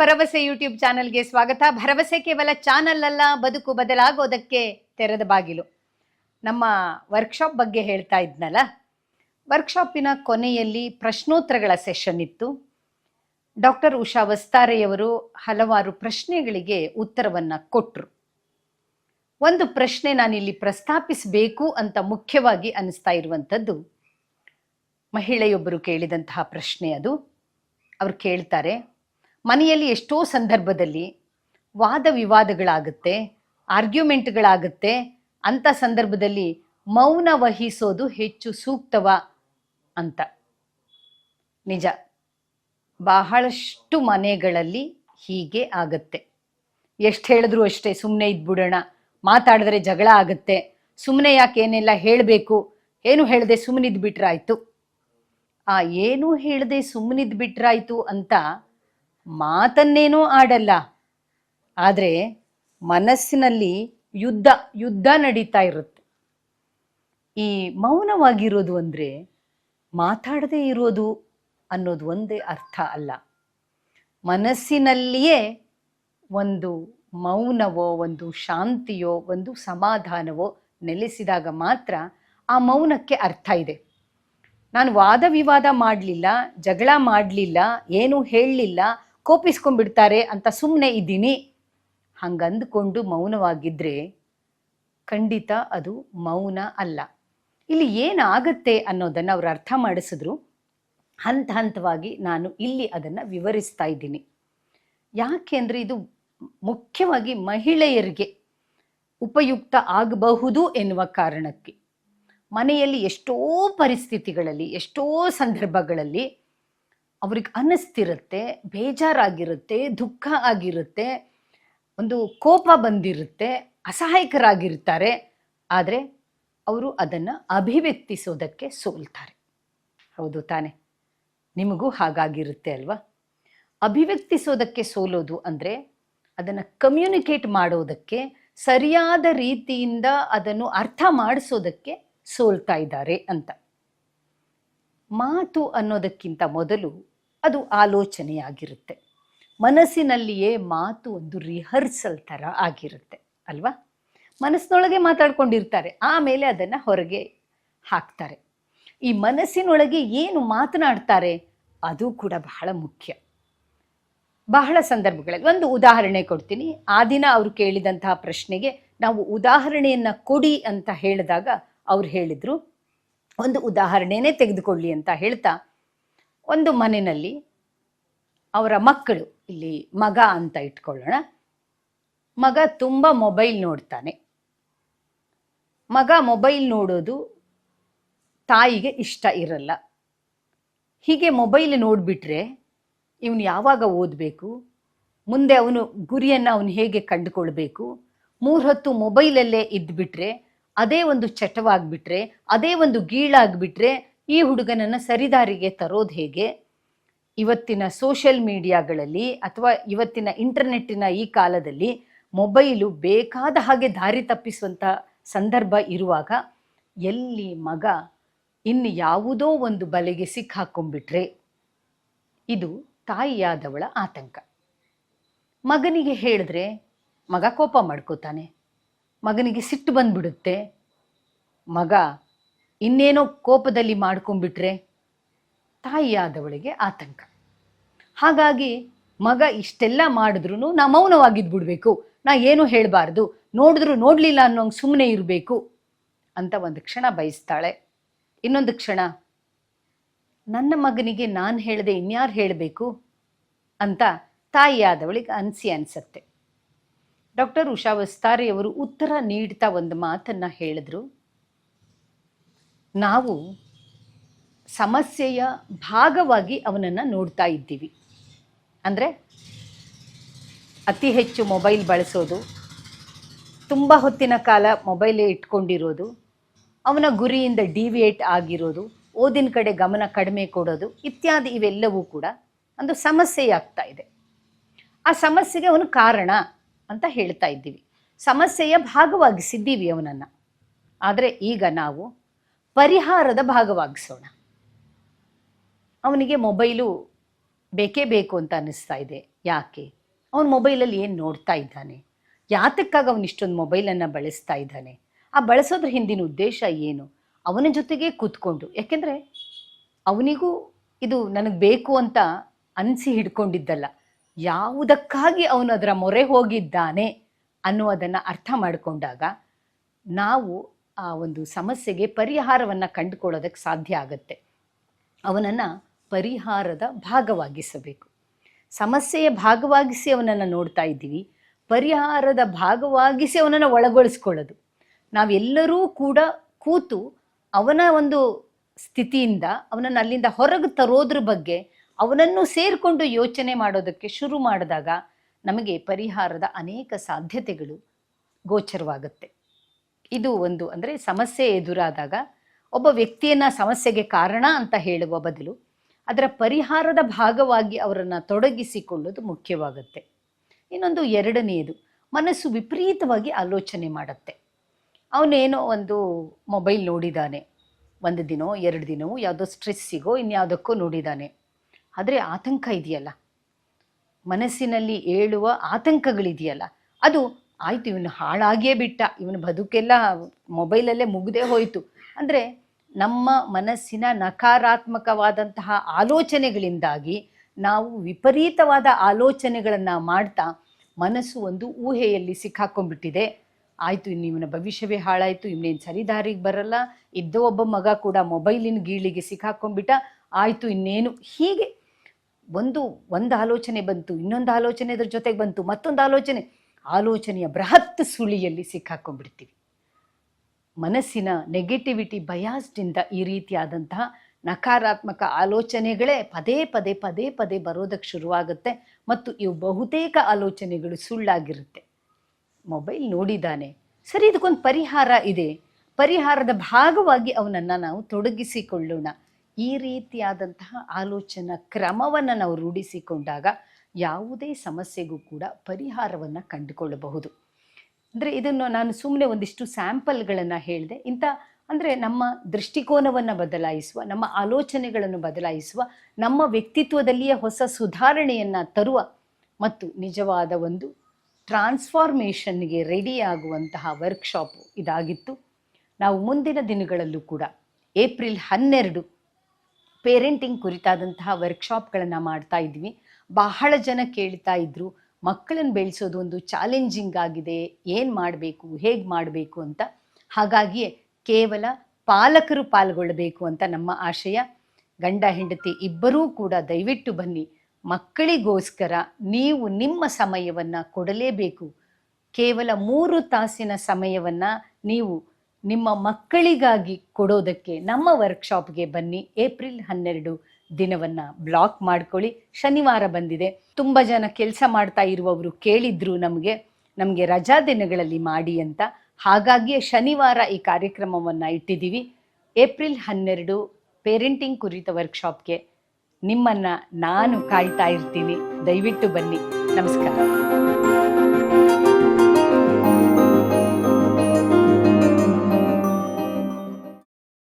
ಭರವಸೆ ಯೂಟ್ಯೂಬ್ ಚಾನೆಲ್ಗೆ ಸ್ವಾಗತ. ಭರವಸೆ ಕೇವಲ ಚಾನಲ್ ಅಲ್ಲ, ಬದುಕು ಬದಲಾಗೋದಕ್ಕೆ ತೆರೆದ ಬಾಗಿಲು. ನಮ್ಮ ವರ್ಕ್ಶಾಪ್ ಬಗ್ಗೆ ಹೇಳ್ತಾ ಇದ್ನಲ್ಲ? ವರ್ಕ್ಶಾಪಿನ ಕೊನೆಯಲ್ಲಿ ಪ್ರಶ್ನೋತ್ತರಗಳ ಸೆಷನ್ ಇತ್ತು. ಡಾಕ್ಟರ್ ಉಷಾ ವಸ್ತಾರೆಯವರು ಹಲವಾರು ಪ್ರಶ್ನೆಗಳಿಗೆ ಉತ್ತರವನ್ನು ಕೊಟ್ಟರು ಒಂದು ಪ್ರಶ್ನೆ ನಾನಿಲ್ಲಿ ಪ್ರಸ್ತಾಪಿಸಬೇಕು ಅಂತ ಮುಖ್ಯವಾಗಿ ಅನಿಸ್ತಾ ಇರುವಂಥದ್ದು. ಮಹಿಳೆಯೊಬ್ಬರು ಕೇಳಿದಂತಹ ಪ್ರಶ್ನೆ ಅದು. ಅವ್ರು ಕೇಳ್ತಾರೆ ಮನೆಯಲ್ಲಿ ಎಷ್ಟೋ ಸಂದರ್ಭದಲ್ಲಿ ವಾದ ವಿವಾದಗಳಾಗುತ್ತೆ, ಆರ್ಗ್ಯುಮೆಂಟ್ಗಳಾಗುತ್ತೆ. ಅಂಥ ಸಂದರ್ಭದಲ್ಲಿ ಮೌನ ವಹಿಸೋದು ಹೆಚ್ಚು ಸೂಕ್ತವ ಅಂತ. ನಿಜ. ಬಹಳಷ್ಟು ಮನೆಗಳಲ್ಲಿ ಹೀಗೆ ಆಗುತ್ತೆ. ಎಷ್ಟು ಹೇಳಿದ್ರು ಅಷ್ಟೇ ಸುಮ್ಮನೆ ಇದ್ಬಿಡೋಣ, ಮಾತಾಡಿದ್ರೆ ಜಗಳ ಆಗುತ್ತೆ. ಸುಮ್ಮನೆ ಯಾಕೆ ಏನೆಲ್ಲ ಹೇಳಬೇಕು? ಏನು ಹೇಳದೆ ಸುಮ್ಮನಿದ್ಬಿಟ್ರಾಯ್ತು ಆ, ಏನು ಹೇಳದೆ ಸುಮ್ಮನಿದ್ಬಿಟ್ರಾಯ್ತು ಅಂತ ಮಾತನ್ನೇನೂ ಆಡಲ್ಲ. ಆದರೆ ಮನಸ್ಸಿನಲ್ಲಿ ಯುದ್ಧ ಯುದ್ಧ ನಡೀತಾ ಇರುತ್ತೆ. ಈ ಮೌನವಾಗಿರೋದು ಅಂದರೆ ಮಾತಾಡದೇ ಇರೋದು ಅನ್ನೋದು ಒಂದೇ ಅರ್ಥ ಅಲ್ಲ. ಮನಸ್ಸಿನಲ್ಲಿಯೇ ಒಂದು ಮೌನವೋ, ಒಂದು ಶಾಂತಿಯೋ, ಒಂದು ಸಮಾಧಾನವೋ ನೆಲೆಸಿದಾಗ ಮಾತ್ರ ಆ ಮೌನಕ್ಕೆ ಅರ್ಥ ಇದೆ. ನಾನು ವಾದ ವಿವಾದ ಮಾಡಲಿಲ್ಲ, ಜಗಳ ಮಾಡಲಿಲ್ಲ, ಏನೂ ಹೇಳಲಿಲ್ಲ ಕೋಪಿಸ್ಕೊಂಡ್ಬಿಡ್ತಾರೆ ಅಂತ ಸುಮ್ಮನೆ ಇದ್ದೀನಿ. ಹಂಗಂದ್ಕೊಂಡು ಮೌನವಾಗಿದ್ದರೆ ಖಂಡಿತ ಅದು ಮೌನ ಅಲ್ಲ. ಇಲ್ಲಿ ಏನಾಗುತ್ತೆ ಅನ್ನೋದನ್ನು ಅವರು ಅರ್ಥ ಮಾಡಿಸಿದ್ರು. ಹಂತ ಹಂತವಾಗಿ ನಾನು ಇಲ್ಲಿ ಅದನ್ನು ವಿವರಿಸ್ತಾ ಇದ್ದೀನಿ. ಯಾಕೆ ಅಂದರೆ ಇದು ಮುಖ್ಯವಾಗಿ ಮಹಿಳೆಯರಿಗೆ ಉಪಯುಕ್ತ ಆಗಬಹುದು ಎನ್ನುವ ಕಾರಣಕ್ಕೆ. ಮನೆಯಲ್ಲಿ ಎಷ್ಟೋ ಪರಿಸ್ಥಿತಿಗಳಲ್ಲಿ, ಎಷ್ಟೋ ಸಂದರ್ಭಗಳಲ್ಲಿ ಅವ್ರಿಗೆ ಅನ್ನಿಸ್ತಿರುತ್ತೆ ಬೇಜಾರಾಗಿರುತ್ತೆ, ದುಃಖ ಆಗಿರುತ್ತೆ, ಒಂದು ಕೋಪ ಬಂದಿರುತ್ತೆ, ಅಸಹಾಯಕರಾಗಿರ್ತಾರೆ. ಆದರೆ ಅವರು ಅದನ್ನು ಅಭಿವ್ಯಕ್ತಿಸೋದಕ್ಕೆ ಸೋಲ್ತಾರೆ. ಹೌದು ತಾನೆ. ನಿಮಗೂ ಹಾಗಾಗಿರುತ್ತೆ ಅಲ್ವಾ? ಅಭಿವ್ಯಕ್ತಿಸೋದಕ್ಕೆ ಸೋಲೋದು ಅಂದರೆ ಅದನ್ನು ಕಮ್ಯುನಿಕೇಟ್ ಮಾಡೋದಕ್ಕೆ, ಸರಿಯಾದ ರೀತಿಯಿಂದ ಅದನ್ನು ಅರ್ಥ ಮಾಡಿಸೋದಕ್ಕೆ ಸೋಲ್ತಾ ಇದ್ದಾರೆ ಅಂತ. ಮಾತು ಅನ್ನೋದಕ್ಕಿಂತ ಮೊದಲು ಅದು ಆಲೋಚನೆಯಾಗಿರುತ್ತೆ. ಮನಸ್ಸಿನಲ್ಲಿಯೇ ಮಾತು ಒಂದು ರಿಹರ್ಸಲ್ ಥರ ಆಗಿರುತ್ತೆ, ಅಲ್ವಾ? ಮನಸ್ಸಿನೊಳಗೆ ಮಾತಾಡ್ಕೊಂಡಿರ್ತಾರೆ, ಆಮೇಲೆ ಅದನ್ನು ಹೊರಗೆ ಹಾಕ್ತಾರೆ. ಈ ಮನಸ್ಸಿನೊಳಗೆ ಏನು ಮಾತನಾಡ್ತಾರೆ, ಅದು ಕೂಡ ಬಹಳ ಮುಖ್ಯ. ಬಹಳ ಸಂದರ್ಭಗಳಲ್ಲಿ ಒಂದು ಉದಾಹರಣೆ ಕೊಡ್ತೀನಿ. ಆ ದಿನ ಅವರು ಕೇಳಿದಂತಹ ಪ್ರಶ್ನೆಗೆ ನಾವು ಉದಾಹರಣೆಯನ್ನು ಕೊಡಿ ಅಂತ ಹೇಳಿದಾಗ ಅವ್ರು ಹೇಳಿದರು, ಒಂದು ಉದಾಹರಣೆನೇ ತೆಗೆದುಕೊಳ್ಳಿ ಅಂತ ಹೇಳ್ತಾ ಒಂದು ಮನೆಯಲ್ಲಿ ಅವರ ಮಕ್ಕಳು, ಇಲ್ಲಿ ಮಗ ಅಂತ ಇಟ್ಕೊಳ್ಳೋಣ. ಮಗ ತುಂಬ ಮೊಬೈಲ್ ನೋಡ್ತಾನೆ. ಮಗ ಮೊಬೈಲ್ ನೋಡೋದು ತಾಯಿಗೆ ಇಷ್ಟ ಇರಲ್ಲ. ಹೀಗೆ ಮೊಬೈಲ್ ನೋಡಿಬಿಟ್ರೆ ಇವನು ಯಾವಾಗ ಓದಬೇಕು? ಮುಂದೆ ಅವನು ಗುರಿಯನ್ನು ಅವನು ಹೇಗೆ ಕಂಡುಕೊಳ್ಬೇಕು? ಮೂರು ಹೊತ್ತು ಮೊಬೈಲಲ್ಲೇ ಇದ್ದುಬಿಟ್ರೆ ಅದೇ ಒಂದು ಚಟವಾಗಿಬಿಟ್ರೆ, ಅದೇ ಒಂದು ಗೀಳಾಗ್ಬಿಟ್ರೆ ಈ ಹುಡುಗನನ್ನು ಸರಿದಾರಿಗೆ ತರೋದು ಹೇಗೆ? ಇವತ್ತಿನ ಸೋಷಿಯಲ್ ಮೀಡಿಯಾಗಳಲ್ಲಿ ಅಥವಾ ಇವತ್ತಿನ ಇಂಟರ್ನೆಟ್ಟಿನ ಈ ಕಾಲದಲ್ಲಿ ಮೊಬೈಲು ಬೇಕಾದ ಹಾಗೆ ದಾರಿ ತಪ್ಪಿಸುವಂಥ ಸಂದರ್ಭ ಇರುವಾಗ ಎಲ್ಲಿ ಮಗ ಇನ್ನು ಯಾವುದೋ ಒಂದು ಬಲೆಗೆ ಸಿಕ್ಕಾಕೊಂಡ್ಬಿಟ್ರೆ ಇದು ತಾಯಿಯಾದವಳ ಆತಂಕ. ಮಗನಿಗೆ ಹೇಳಿದ್ರೆ ಮಗ ಕೋಪ ಮಾಡ್ಕೋತಾನೆ, ಮಗನಿಗೆ ಸಿಟ್ಟು ಬಂದ್ಬಿಡುತ್ತೆ, ಮಗ ಇನ್ನೇನೋ ಕೋಪದಲ್ಲಿ ಮಾಡ್ಕೊಂಡ್ಬಿಟ್ರೆ ತಾಯಿಯಾದವಳಿಗೆ ಆತಂಕ. ಹಾಗಾಗಿ ಮಗ ಇಷ್ಟೆಲ್ಲ ಮಾಡಿದ್ರು ನಾ ಮೌನವಾಗಿದ್ದು ಬಿಡಬೇಕು ನಾ ಏನು ಹೇಳಬಾರ್ದು. ನೋಡಿದ್ರು ನೋಡಲಿಲ್ಲ ಅನ್ನೋಂಗೆ ಸುಮ್ಮನೆ ಇರಬೇಕು ಅಂತ ಒಂದು ಕ್ಷಣ ಬಯಸ್ತಾಳೆ. ಇನ್ನೊಂದು ಕ್ಷಣ, ನನ್ನ ಮಗನಿಗೆ ನಾನು ಹೇಳದೆ ಇನ್ಯಾರು ಹೇಳಬೇಕು? ಅಂತ ತಾಯಿಯಾದವಳಿಗೆ ಅನಿಸಿ ಅನಿಸತ್ತೆ. ಡಾಕ್ಟರ್ ಉಷಾ ವಸ್ತಾರಿಯವರು ಉತ್ತರ ನೀಡ್ತಾ ಒಂದು ಮಾತನ್ನು ಹೇಳಿದ್ರು. ನಾವು ಸಮಸ್ಯೆಯ ಭಾಗವಾಗಿ ಅವನನ್ನು ನೋಡ್ತಾ ಇದ್ದೀವಿ. ಅಂದರೆ ಅತಿ ಹೆಚ್ಚು ಮೊಬೈಲ್ ಬಳಸೋದು, ತುಂಬ ಹೊತ್ತಿನ ಕಾಲ ಮೊಬೈಲೇ ಇಟ್ಕೊಂಡಿರೋದು, ಅವನ ಗುರಿಯಿಂದ ಡಿವಿಯೇಟ್ ಆಗಿರೋದು, ಓದಿನ ಕಡೆ ಗಮನ ಕಡಿಮೆ ಕೊಡೋದು ಇತ್ಯಾದಿ ಇವೆಲ್ಲವೂ ಕೂಡ ಒಂದು ಸಮಸ್ಯೆಯಾಗ್ತಾ ಇದೆ. ಆ ಸಮಸ್ಯೆಗೆ ಅವನು ಕಾರಣ ಅಂತ ಹೇಳ್ತಾ ಇದ್ದೀವಿ. ಸಮಸ್ಯೆಯ ಭಾಗವಾಗಿಸಿದ್ದೀವಿ ಅವನನ್ನು. ಆದರೆ ಈಗ ನಾವು ಪರಿಹಾರದ ಭಾಗವಾಗಿಸೋಣ. ಅವನಿಗೆ ಮೊಬೈಲು ಬೇಕೇ ಬೇಕು ಅಂತ ಅನ್ನಿಸ್ತಾ ಇದೆ. ಯಾಕೆ? ಅವನ ಮೊಬೈಲಲ್ಲಿ ಏನು ನೋಡ್ತಾ ಇದ್ದಾನೆ? ಯಾತಕ್ಕಾಗಿ ಅವನು ಇಷ್ಟೊಂದು ಮೊಬೈಲನ್ನು ಬಳಸ್ತಾ ಇದ್ದಾನೆ? ಆ ಬಳಸೋದ್ರ ಹಿಂದಿನ ಉದ್ದೇಶ ಏನು? ಅವನ ಜೊತೆಗೆ ಕೂತ್ಕೊಂಡು, ಯಾಕೆಂದರೆ ಅವನಿಗೂ ಇದು ನನಗೆ ಬೇಕು ಅಂತ ಅನಿಸಿ ಹಿಡ್ಕೊಂಡಿದ್ದಲ್ಲ. ಯಾವುದಕ್ಕಾಗಿ ಅವನು ಅದರ ಮೊರೆ ಹೋಗಿದ್ದಾನೆ ಅನ್ನುವುದನ್ನು ಅರ್ಥ ಮಾಡಿಕೊಂಡಾಗ ನಾವು ಆ ಒಂದು ಸಮಸ್ಯೆಗೆ ಪರಿಹಾರವನ್ನು ಕಂಡುಕೊಳ್ಳೋದಕ್ಕೆ ಸಾಧ್ಯ ಆಗತ್ತೆ. ಅವನನ್ನು ಪರಿಹಾರದ ಭಾಗವಾಗಿಸಬೇಕು. ಸಮಸ್ಯೆಯ ಭಾಗವಾಗಿಸಿ ಅವನನ್ನು ನೋಡ್ತಾ ಇದ್ದೀವಿ. ಪರಿಹಾರದ ಭಾಗವಾಗಿಸಿ ಅವನನ್ನು ಒಳಗೊಳಿಸ್ಕೊಳ್ಳೋದು. ನಾವೆಲ್ಲರೂ ಕೂಡ ಕೂತು ಅವನ ಒಂದು ಸ್ಥಿತಿಯಿಂದ, ಅವನನ್ನು ಅಲ್ಲಿಂದ ಹೊರಗೆ ತರೋದ್ರ ಬಗ್ಗೆ ಅವನನ್ನು ಸೇರಿಕೊಂಡು ಯೋಚನೆ ಮಾಡೋದಕ್ಕೆ ಶುರು ಮಾಡಿದಾಗ ನಮಗೆ ಪರಿಹಾರದ ಅನೇಕ ಸಾಧ್ಯತೆಗಳು ಗೋಚರವಾಗುತ್ತೆ. ಇದು ಒಂದು ಅಂದರೆ ಸಮಸ್ಯೆ ಎದುರಾದಾಗ ಒಬ್ಬ ವ್ಯಕ್ತಿಯನ್ನ ಸಮಸ್ಯೆಗೆ ಕಾರಣ ಅಂತ ಹೇಳುವ ಬದಲು ಅದರ ಪರಿಹಾರದ ಭಾಗವಾಗಿ ಅವರನ್ನು ತೊಡಗಿಸಿಕೊಳ್ಳೋದು ಮುಖ್ಯವಾಗುತ್ತೆ. ಇನ್ನೊಂದು ಎರಡನೆಯದು ಮನಸ್ಸು ವಿಪರೀತವಾಗಿ ಆಲೋಚನೆ ಮಾಡುತ್ತೆ. ಅವನೇನೋ ಒಂದು ಮೊಬೈಲ್ ನೋಡಿದ್ದಾನೆ ಒಂದು ದಿನೋ, ಎರಡು ದಿನವೋ, ಯಾವುದೋ ಸ್ಟ್ರೆಸ್ಸಿಗೋ, ಇನ್ಯಾವುದಕ್ಕೋ ನೋಡಿದ್ದಾನೆ ಆದರೆ ಆತಂಕ ಇದೆಯಲ್ಲ. ಮನಸ್ಸಿನಲ್ಲಿ ಏಳುವ ಆತಂಕಗಳಿದೆಯಲ್ಲ. ಅದು ಆಯ್ತು, ಇವನು ಹಾಳಾಗಿಯೇ ಬಿಟ್ಟ. ಇವನ ಬದುಕೆಲ್ಲ ಮೊಬೈಲಲ್ಲೇ ಮುಗ್ದೇ ಹೋಯಿತು. ಅಂದರೆ ನಮ್ಮ ಮನಸ್ಸಿನ ನಕಾರಾತ್ಮಕವಾದಂತಹ ಆಲೋಚನೆಗಳಿಂದಾಗಿ ನಾವು ವಿಪರೀತವಾದ ಆಲೋಚನೆಗಳನ್ನು ಮಾಡ್ತಾ ಮನಸ್ಸು ಒಂದು ಊಹೆಯಲ್ಲಿ ಸಿಕ್ಕಾಕೊಂಡ್ಬಿಟ್ಟಿದೆ. ಆಯಿತು, ಇನ್ನು ಇವನ ಭವಿಷ್ಯವೇ ಹಾಳಾಯಿತು ಇವನೇನು ಸರಿದಾರಿಗೆ ಬರಲ್ಲ, ಇದ್ದ ಒಬ್ಬ ಮಗ ಕೂಡ ಮೊಬೈಲಿನ ಗೀಳಿಗೆ ಸಿಕ್ಕಾಕೊಂಡ್ಬಿಟ್ಟ, ಆಯಿತು, ಇನ್ನೇನು. ಹೀಗೆ ಒಂದು ಒಂದು ಆಲೋಚನೆ ಬಂತು, ಇನ್ನೊಂದು ಆಲೋಚನೆ ಇದ್ರ ಜೊತೆಗೆ ಬಂತು, ಮತ್ತೊಂದು ಆಲೋಚನೆ. ಆಲೋಚನೆಯ ಬೃಹತ್ ಸುಳಿಯಲ್ಲಿ ಸಿಕ್ಕಾಕೊಂಡ್ಬಿಡ್ತೀವಿ. ಮನಸ್ಸಿನ ನೆಗೆಟಿವಿಟಿ ಬಯಾಸ್ಡಿಂದ ಈ ರೀತಿಯಾದಂತಹ ನಕಾರಾತ್ಮಕ ಆಲೋಚನೆಗಳೇ ಪದೇ ಪದೇ ಪದೇ ಪದೇ ಬರೋದಕ್ಕೆ ಶುರುವಾಗುತ್ತೆ ಮತ್ತು ಇವು ಬಹುತೇಕ ಆಲೋಚನೆಗಳು ಸುಳ್ಳಾಗಿರುತ್ತೆ. ಮೊಬೈಲ್ ನೋಡಿದ್ದಾನೆ ಸರಿ ಇದಕ್ಕೊಂದು ಪರಿಹಾರ ಇದೆ. ಪರಿಹಾರದ ಭಾಗವಾಗಿ ಅವನನ್ನು ನಾವು ತೊಡಗಿಸಿಕೊಳ್ಳೋಣ. ಈ ರೀತಿಯಾದಂತಹ ಆಲೋಚನಾ ಕ್ರಮವನ್ನು ನಾವು ರೂಢಿಸಿಕೊಂಡಾಗ ಯಾವುದೇ ಸಮಸ್ಯೆಗೂ ಕೂಡ ಪರಿಹಾರವನ್ನು ಕಂಡುಕೊಳ್ಳಬಹುದು. ಅಂದರೆ ಇದನ್ನು ನಾನು ಸುಮ್ಮನೆ ಒಂದಿಷ್ಟು ಸ್ಯಾಂಪಲ್ಗಳನ್ನು ಹೇಳಿದೆ. ಇಂಥ ಅಂದರೆ ನಮ್ಮ ದೃಷ್ಟಿಕೋನವನ್ನು ಬದಲಾಯಿಸುವ, ನಮ್ಮ ಆಲೋಚನೆಗಳನ್ನು ಬದಲಾಯಿಸುವ, ನಮ್ಮ ವ್ಯಕ್ತಿತ್ವದಲ್ಲಿಯೇ ಹೊಸ ಸುಧಾರಣೆಯನ್ನು ತರುವ ಮತ್ತು ನಿಜವಾದ ಒಂದು ಟ್ರಾನ್ಸ್ಫಾರ್ಮೇಷನ್ಗೆ ರೆಡಿಯಾಗುವಂತಹ ವರ್ಕ್ಶಾಪ್ ಇದಾಗಿತ್ತು. ನಾವು ಮುಂದಿನ ದಿನಗಳಲ್ಲೂ ಕೂಡ ಏಪ್ರಿಲ್ ಹನ್ನೆರಡು ಪೇರೆಂಟಿಂಗ್ ಕುರಿತಾದಂತಹ ವರ್ಕ್ಶಾಪ್ಗಳನ್ನು ಮಾಡ್ತಾ ಇದ್ವಿ. ಬಹಳ ಜನ ಕೇಳ್ತಾ ಇದ್ರು, ಮಕ್ಕಳನ್ನು ಬೆಳೆಸೋದು ಒಂದು ಚಾಲೆಂಜಿಂಗ್ ಆಗಿದೆ, ಏನು ಮಾಡಬೇಕು, ಹೇಗೆ ಮಾಡಬೇಕು ಅಂತ. ಹಾಗಾಗಿಯೇ ಕೇವಲ ಪಾಲಕರು ಪಾಲ್ಗೊಳ್ಳಬೇಕು ಅಂತ ನಮ್ಮ ಆಶಯ. ಗಂಡ, ಹೆಂಡತಿ ಇಬ್ಬರೂ ಕೂಡ ದಯವಿಟ್ಟು ಬನ್ನಿ. ಮಕ್ಕಳಿಗೋಸ್ಕರ ನೀವು ನಿಮ್ಮ ಸಮಯವನ್ನು ಕೊಡಲೇಬೇಕು. ಕೇವಲ ಮೂರು ತಾಸಿನ ಸಮಯವನ್ನು ನೀವು ನಿಮ್ಮ ಮಕ್ಕಳಿಗಾಗಿ ಕೊಡೋದಕ್ಕೆ ನಮ್ಮ ವರ್ಕ್ಶಾಪ್ಗೆ ಬನ್ನಿ. ಏಪ್ರಿಲ್ ಹನ್ನೆರಡು ದಿನವನ್ನು ಬ್ಲಾಕ್ ಮಾಡ್ಕೊಳ್ಳಿ. ಶನಿವಾರ ಬಂದಿದೆ. ತುಂಬ ಜನ ಕೆಲಸ ಮಾಡ್ತಾ ಇರುವವರು ಕೇಳಿದ್ರು ನಮಗೆ ನಮಗೆ ರಜಾ ದಿನಗಳಲ್ಲಿ ಮಾಡಿ ಅಂತ. ಹಾಗಾಗಿಯೇ ಶನಿವಾರ ಈ ಕಾರ್ಯಕ್ರಮವನ್ನು ಇಟ್ಟಿದ್ದೀವಿ. ಏಪ್ರಿಲ್ ಹನ್ನೆರಡು ಪೇರೆಂಟಿಂಗ್ ಕುರಿತ ವರ್ಕ್ಶಾಪ್ಗೆ ನಿಮ್ಮನ್ನು ನಾನು ಕಾಯ್ತಾ ಇರ್ತೀನಿ. ದಯವಿಟ್ಟು ಬನ್ನಿ. ನಮಸ್ಕಾರ.